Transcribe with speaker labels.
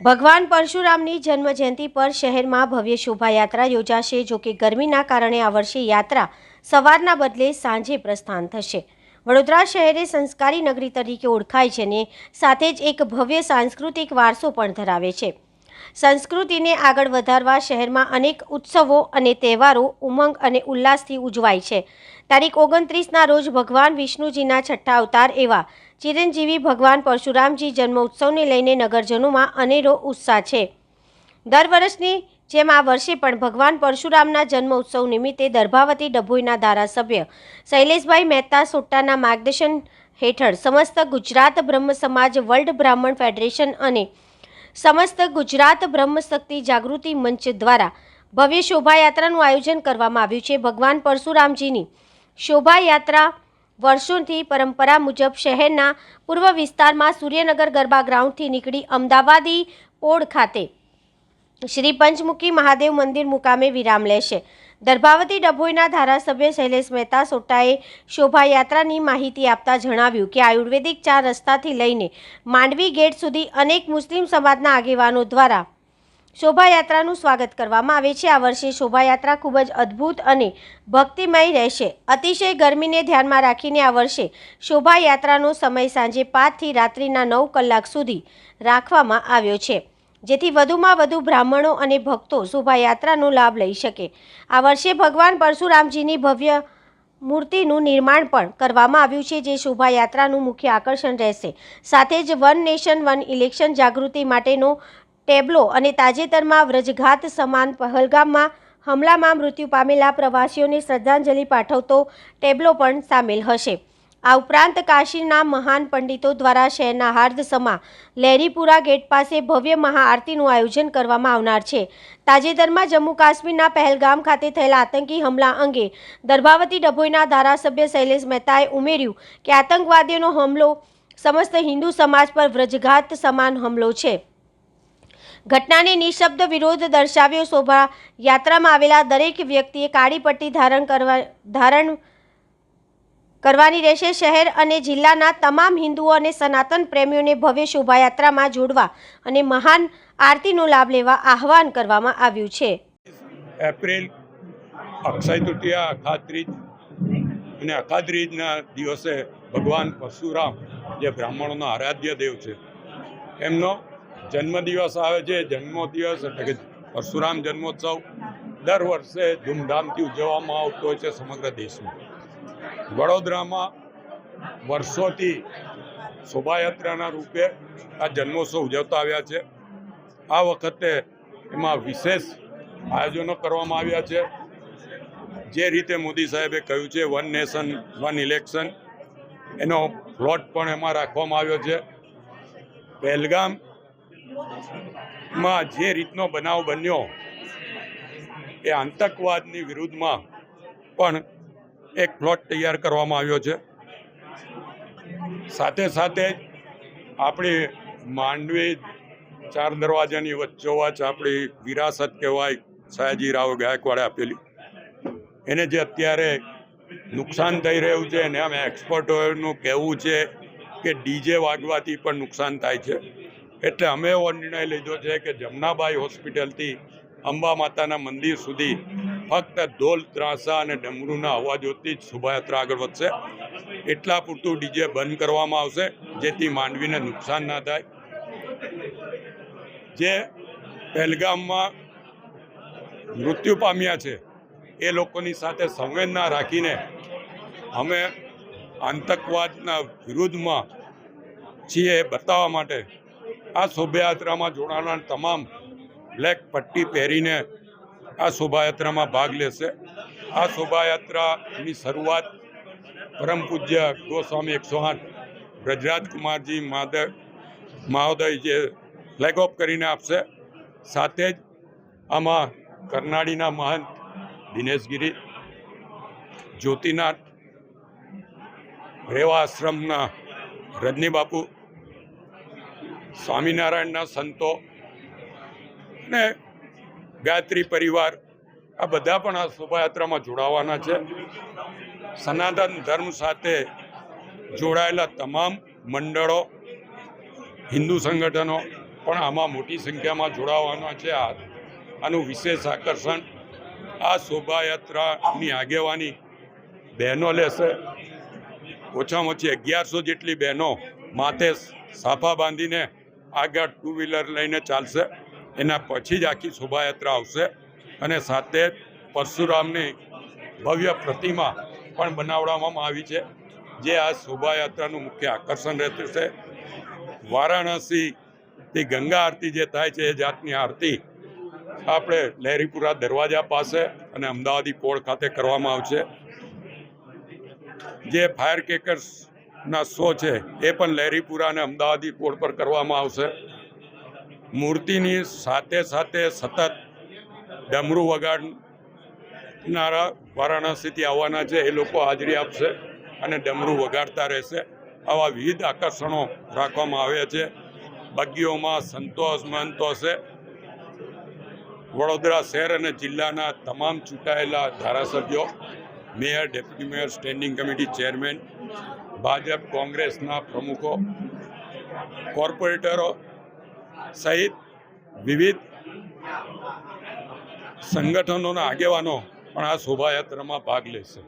Speaker 1: ભગવાન પરશુરામની જન્મજયંતિ પર શહેરમાં ભવ્ય શોભાયાત્રા યોજાશે, જો કે ગરમીના કારણે આ વર્ષે યાત્રા સવારના બદલે સાંજે પ્રસ્થાન થશે. વડોદરા શહેરે સંસ્કારી નગરી તરીકે ઓળખાય છે ને સાથે જ એક ભવ્ય સાંસ્કૃતિક વારસો પણ ધરાવે છે. સંસ્કૃતિને આગળ વધારવા શહેરમાં અનેક ઉત્સવો અને તહેવારો ઉમંગ અને ઉલ્લાસથી ઉજવાય છે. તારીખ ઓગણત્રીસના રોજ ભગવાન વિષ્ણુજીના છઠ્ઠા અવતાર એવા ચિરંજીવી ભગવાન પરશુરામજી જન્મ ઉત્સવને લઈને નગરજનોમાં અનેરો ઉત્સાહ છે. દર વર્ષની જેમ આ વર્ષે પણ ભગવાન પરશુરામના જન્મ ઉત્સવ નિમિત્તે દર્ભાવતી ડભોઈના ધારાસભ્ય શૈલેષભાઈ મહેતા સોટ્ટાના માર્ગદર્શન હેઠળ સમસ્ત ગુજરાત બ્રહ્મ સમાજ વર્લ્ડ બ્રાહ્મણ ફેડરેશન અને સમસ્ત ગુજરાત બ્રહ્મશક્તિ જાગૃતિ મંચ દ્વારા ભવ્ય શોભાયાત્રાનું આયોજન કરવામાં આવ્યું છે. ભગવાન પરશુરામજીની શોભાયાત્રા વર્ષોથી પરંપરા મુજબ શહેરના પૂર્વ વિસ્તારમાં સૂર્યનગર ગરબા ગ્રાઉન્ડથી નીકળી અમદાવાદી પોળ ખાતે શ્રી પંચમુખી મહાદેવ મંદિર મુકામે વિરામ લેશે. દર્ભાવતી ડભોઈના ધારાસભ્ય શૈલેષ મહેતા સોટાએ શોભાયાત્રાની માહિતી આપતા જણાવ્યું કે આયુર્વેદિક ચાર રસ્તાથી લઈને માંડવી ગેટ સુધી અનેક મુસ્લિમ સમાજના આગેવાનો દ્વારા શોભાયાત્રાનું સ્વાગત કરવામાં આવે છે. આ વર્ષે શોભાયાત્રા ખૂબ જ અદ્ભુત અને ભક્તિમય રહેશે. અતિશય ગરમીને ધ્યાનમાં રાખીને આ વર્ષે શોભાયાત્રાનો સમય સાંજે પાંચથી રાત્રિના નવ કલાક સુધી રાખવામાં આવ્યો છે. જેથી વધુમાં વધુ બ્રાહ્મણો અને ભક્તો શોભાયાત્રાનો લાભ લઈ શકે. આ વર્ષે ભગવાન પરશુરામજીની ભવ્ય મૂર્તિનું નિર્માણ પણ કરવામાં આવ્યું છે, જે શોભાયાત્રાનું મુખ્ય આકર્ષણ રહેશે. સાથે જ વન નેશન, વન ઇલેક્શન જાગૃતિ માટેનો ટેબ્લો અને તાજેતરમાં વ્રજઘાત સમાન પહલગામમાં હમલામાં મૃત્યુ પામેલા પ્રવાસીઓને શ્રદ્ધાંજલિ પાઠવતો ટેબ્લો પણ સામેલ હશે. આ ઉપરાંત કાશીના મહાન પંડિતો દ્વારા શહેરના હાર્દસમા લહેરીપુરા ગેટ પાસે ભવ્ય મહાઆરતીનું આયોજન કરવામાં આવનાર છે. તાજેતરમાં જમ્મુ કાશ્મીરના પહેલગામ ખાતે થયેલા આતંકી હમલા અંગે દર્ભાવતી ડભોઈના ધારાસભ્ય શૈલેષ મહેતાએ ઉમેર્યું કે આતંકવાદીઓનો હુમલો સમસ્ત હિન્દુ સમાજ પર વ્રજઘાત સમાન હુમલો છે. ઘટનાને નિશબ્દ વિરોધ દર્શાવ્યો શોભા યાત્રામાં આવેલા દરેક વ્યક્તિએ કાળી પટ્ટી ધારણ કરવા, ધારણ કરવાની રહેશે શહેર અને જિલ્લાના તમામ હિન્દુઓ અને સનાતન પ્રેમીઓને ભવ્ય શોભાયાત્રામાં જોડવા અને મહાન આરતીનો લાભ લેવા આહવાન કરવામાં આવ્યું છે.
Speaker 2: એપ્રિલ અક્ષય તૃતીયા અખાત્રીજ અને અખાદ્રીજના દિવસે ભગવાન પરશુરામ, જે બ્રાહ્મણોનો આરાધ્ય દેવ છે, એમનો જન્મદિવસ આવે છે, જન્મોદિવસ એટલે કે પરશુરામ જન્મોત્સવ, દર વર્ષે ધૂમધામથી ઉજવવામાં આવતો હોય છે સમગ્ર દેશમાં. વડોદરામાં વર્ષોથી શોભાયાત્રાના રૂપે આ જન્મોત્સવ ઉજવતા આવ્યા છે. આ વખતે એમાં વિશેષ આયોજનો કરવામાં આવ્યા છે. જે રીતે મોદી સાહેબે કહ્યું છે વન નેશન વન ઇલેક્શન એનો પ્લોટ પણ એમાં રાખવામાં આવ્યો છે. પહેલગામમાં જે રીતનો બનાવ બન્યો, એ આતંકવાદની વિરુદ્ધમાં પણ એક પ્લોટ તૈયાર કરવામાં આવ્યો છે. સાથે સાથે આપણી માંડવી ચાર દરવાજાની વચ્ચોવચ આપણી વિરાસત કહેવાય સયાજી રાવ ગાયકવાડે આપેલી. એને જે અત્યારે નુકસાન થઈ રહ્યું છે અને અમે એક્સપર્ટોનું કહેવું છે કે ડીજે વાગવાથી પણ નુકસાન થાય છે. એટલે અમે એવો નિર્ણય લીધો છે કે જમનાબાઈ હોસ્પિટલથી અંબા માતાના મંદિર સુધી ફક્ત ઢોલ, ત્રાસા અને ડમરૂના અવાજોથી જ શોભાયાત્રા આગળ વધશે. એટલા પૂરતું ડીજે બંધ કરવામાં આવશે, જેથી માંડવીને નુકસાન ના થાય. જે પહેલગામમાં મૃત્યુ પામ્યા છે, એ લોકોની સાથે સંવેદના રાખીને અમે આતંકવાદના વિરુદ્ધમાં છીએ બતાવવા માટે આ શોભાયાત્રામાં જોડાનાર તમામ બ્લેક પટ્ટી પહેરીને આ શોભાયાત્રામાં ભાગ લેશે. આ શોભાયાત્રાની શરૂઆત પરમ પૂજ્ય ગોસ્વામી એકસો આઠ બ્રજરાજકુમારજી માધવ મહોદય જે ફ્લેગ ઓફ કરીને આપશે. સાથે જ આમાં કરનાળીના મહંત દિનેશગીરી જ્યોતિનાથ રેવા આશ્રમના રજની બાપુ, સ્વામિનારાયણના સંતો અને ગાયત્રી પરિવાર, આ બધા પણ આ શોભાયાત્રામાં જોડાવાના છે. સનાતન ધર્મ સાથે જોડાયેલા તમામ મંડળો, હિન્દુ સંગઠનો પણ આમાં મોટી સંખ્યામાં જોડાવાના છે. આ આનું વિશેષ આકર્ષણ આ શોભાયાત્રાની આગેવાની બહેનો લેશે ઓછામાં ઓછી અગિયારસો જેટલી બહેનો માથે સાફા બાંધીને આગળ ટુ વ્હીલર લઈને ચાલશે. એના પછી જ આખી શોભાયાત્રા આવશે અને સાથે પરશુરામની ભવ્ય પ્રતિમા પણ બનાવવામાં આવી છે, જે આ શોભાયાત્રાનું મુખ્ય આકર્ષણ રહેતું છે. વારાણસીથી ગંગા આરતી જે થાય છે એ જાતની આરતી આપણે લહેરીપુરા દરવાજા પાસે અને અમદાવાદી પોળ ખાતે કરવામાં આવશે. જે ફાયર કેકર્સના શો છે એ પણ લહેરીપુરા અને અમદાવાદી પોળ પર કરવામાં આવશે. મૂર્તિની સાથે સાથે સતત ડમરું વગાડનારા વારાણસીથી આવવાના છે, એ લોકો હાજરી આપશે અને ડમરું વગાડતા રહેશે. આવા વિવિધ આકર્ષણો રાખવામાં આવ્યા છે. બગીઓમાં સંતોષ મહંતો છે વડોદરા શહેર અને જિલ્લાના તમામ ચૂંટાયેલા ધારાસભ્યો, mayor, deputy mayor, standing committee chairman, Bhajap, કોંગ્રેસના પ્રમુખો, કોર્પોરેટરો સહિત વિવિધ સંગઠનોના આગેવાનો પણ આ શોભાયાત્રામાં ભાગ લેશે.